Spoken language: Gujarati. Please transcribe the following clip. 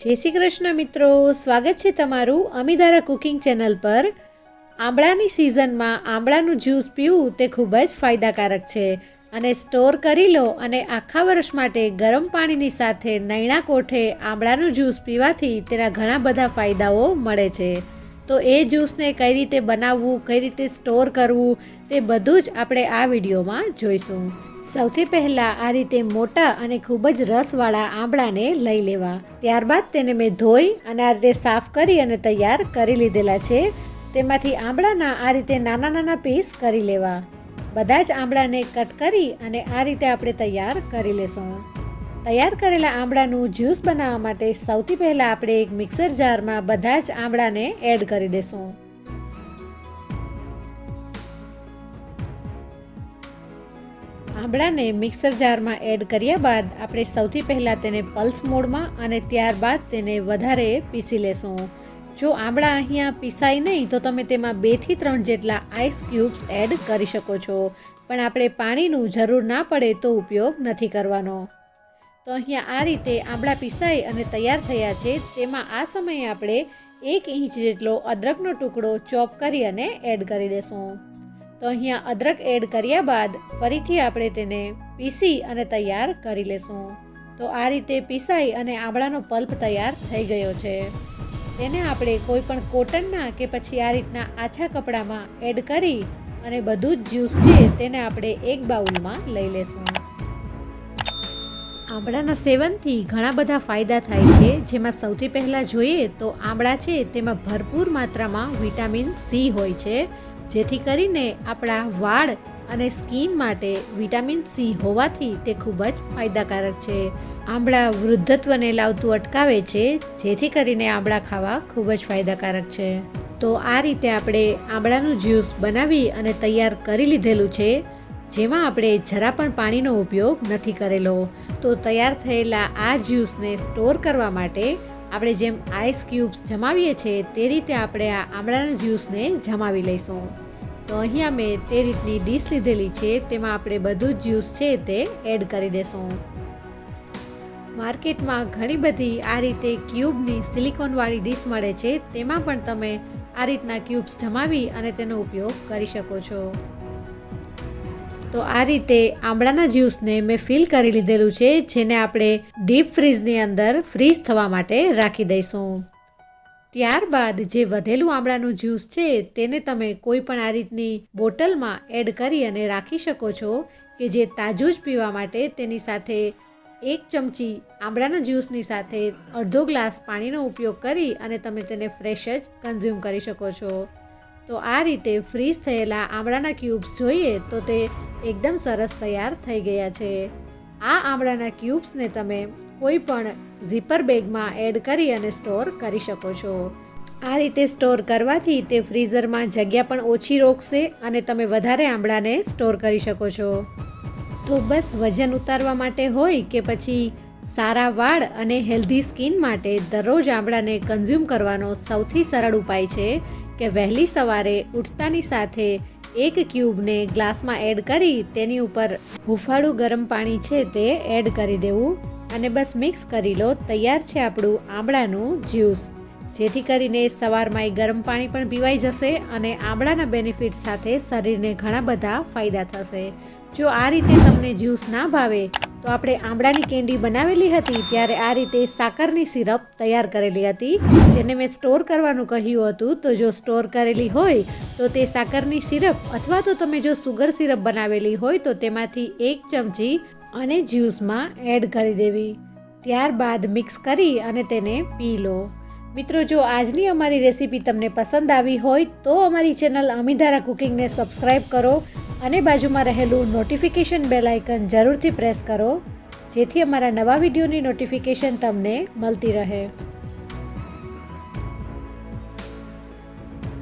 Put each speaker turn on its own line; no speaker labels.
જય શ્રી કૃષ્ણ મિત્રો. સ્વાગત છે તમારું અમીધારા કુકિંગ ચેનલ પર. આંબળાની સિઝનમાં આંબળાનું જ્યુસ પીવું તે ખૂબ જ ફાયદાકારક છે. અને સ્ટોર કરી લો અને આખા વર્ષ માટે ગરમ પાણીની સાથે નૈણા કોઠે આંબળાનું જ્યુસ પીવાથી તેના ઘણા બધા ફાયદાઓ મળે છે. તો એ જ્યુસને કઈ રીતે બનાવવું, કઈ રીતે સ્ટોર કરવું તે બધું જ આપણે આ વિડીયોમાં જોઈશું. સૌથી પહેલાં આ રીતે મોટા અને ખૂબ જ રસવાળા આંબળાને લઈ લેવા. ત્યારબાદ તેને મેં ધોઈ અને આ રીતે સાફ કરી અને તૈયાર કરી લીધેલા છે. તેમાંથી આંબળાના આ રીતે નાના નાના પીસ કરી લેવા. બધા જ આંબળાને કટ કરી અને આ રીતે આપણે તૈયાર કરી લેશું. તૈયાર કરેલા આંબળાનું જ્યુસ બનાવવા માટે સૌથી પહેલાં આપણે એક મિક્સર જારમાં બધા જ આંબળાને એડ કરી દેશું. આંબળાને મિક્સર જારમાં એડ કર્યા બાદ આપણે સૌથી પહેલાં તેને પલ્સ મોડમાં અને ત્યારબાદ તેને વધારે પીસી લેશું. જો આંબળા અહીંયા પીસાય નહીં, તો તમે તેમાં બેથી ત્રણ જેટલા આઈસ ક્યુબ્સ એડ કરી શકો છો. પણ આપણે પાણીનું જરૂર ના પડે તો ઉપયોગ નથી કરવાનો. તો અહીંયા આ રીતે આંબળા પીસાઈ અને તૈયાર થયા છે. તેમાં આ સમયે આપણે એક ઇંચ જેટલો અદરકનો ટુકડો ચોપ કરી અને એડ કરી દેશું. તો અહીંયા અદરક એડ કર્યા બાદ ફરીથી આપણે તેને પીસી અને તૈયાર કરી લેશું. તો આ રીતે પીસાઈ અને આંબળાનો પલ્પ તૈયાર થઈ ગયો છે. તેને આપણે કોઈ પણ કોટનના કે પછી આ રીતના આછા કપડામાં એડ કરી અને બધું જ જ્યુસ છે તેને આપણે એક બાઉલમાં લઈ લેશું. આંબળાના સેવનથી ઘણા બધા ફાયદા થાય છે. જેમાં સૌથી પહેલાં જોઈએ તો આંબળા છે તેમાં ભરપૂર માત્રામાં વિટામિન સી હોય છે. જેથી કરીને આપણા વાળ અને સ્કિન માટે વિટામિન સી હોવાથી તે ખૂબ જ ફાયદાકારક છે. આંબળા વૃદ્ધત્વને લાવતું અટકાવે છે, જેથી કરીને આંબળા ખાવા ખૂબ જ ફાયદાકારક છે. તો આ રીતે આપણે આંબળાનું જ્યુસ બનાવી અને તૈયાર કરી લીધેલું છે, જેમાં આપણે જરા પણ પાણીનો ઉપયોગ નથી કરેલો. તો તૈયાર થયેલા આ જ્યુસને સ્ટોર કરવા માટે આપણે જેમ આઈસ ક્યુબ્સ જમાવીએ છીએ, તે રીતે આપણે આ આમળાના જ્યુસને જમાવી લઈશું. તો અહીંયા મેં તે રીતની ડીશ લીધેલી છે, તેમાં આપણે બધું જ જ્યુસ છે તે એડ કરી દેશું. માર્કેટમાં ઘણી બધી આ રીતે ક્યુબની સિલિકોનવાળી ડીશ મળે છે, તેમાં પણ તમે આ રીતના ક્યુબ્સ જમાવી અને તેનો ઉપયોગ કરી શકો છો. તો આ રીતે આંબળાના જ્યુસને મેં ફિલ કરી લીધેલું છે, જેને આપણે ડીપ ફ્રીઝની અંદર ફ્રીઝ થવા માટે રાખી દઈશું. ત્યારબાદ જે વધેલું આંબળાનું જ્યુસ છે, તેને તમે કોઈ પણ આ રીતની બોટલમાં એડ કરી અને રાખી શકો છો કે જે તાજું જ પીવા માટે તેની સાથે એક ચમચી આંબળાના જ્યુસની સાથે અડધો ગ્લાસ પાણીનો ઉપયોગ કરી અને તમે તેને ફ્રેશ જ કન્ઝ્યુમ કરી શકો છો. તો આ રીતે ફ્રીઝ થયેલા આમળાના ક્યુબ્સ જોઈએ તો તે એકદમ સરસ તૈયાર થઈ ગયા છે. આ આમળાના ક્યુબ્સને તમે કોઈ પણ ઝીપર બેગમાં એડ કરી અને સ્ટોર કરી શકો છો. આ રીતે સ્ટોર કરવાથી તે ફ્રીઝરમાં જગ્યા પણ ઓછી રોકશે અને તમે વધારે આંબળાને સ્ટોર કરી શકો છો. તો બસ વજન ઉતારવા માટે હોય કે પછી સારા વાળ અને હેલ્ધી સ્કિન માટે દરરોજ આંબળાને કન્ઝ્યુમ કરવાનો સૌથી સરળ ઉપાય છે કે વહેલી સવારે ઉઠતાની સાથે એક ક્યુબને ગ્લાસમાં એડ કરી તેની ઉપર હુફાળું ગરમ પાણી છે તે એડ કરી દેવું અને બસ મિક્સ કરી લો, તૈયાર છે આપણું આંબળાનું જ્યુસ. જેથી કરીને સવારમાં એ ગરમ પાણી પણ પીવાઈ જશે અને આંબળાના બેનિફિટ સાથે શરીરને ઘણા બધા ફાયદા થશે. જો આ રીતે તમને જ્યુસ ના ભાવે તો આપણે આંબળાની કેન્ડી બનાવેલી હતી ત્યારે આ રીતે સાકરની સિરપ તૈયાર કરેલી હતી, જેને મેં સ્ટોર કરવાનું કહ્યું હતું. તો જો સ્ટોર કરેલી હોય, તો તે સાકરની સિરપ અથવા તો તમે જો સુગર સિરપ બનાવેલી હોય, તો તેમાંથી એક ચમચી અને જ્યુસમાં એડ કરી દેવી. ત્યારબાદ મિક્સ કરી અને તેને પી લો. મિત્રો, જો આજની અમારી રેસીપી તમને પસંદ આવી હોય, તો અમારી ચેનલ અમીધારા કુકિંગને સબસ્ક્રાઈબ કરો. અને બાજુમાં રહેલું નોટિફિકેશન બેલ આઇકન જરૂરથી પ્રેસ કરો, જેથી અમારા નવા વિડીયોની નોટિફિકેશન તમને મળતી રહે.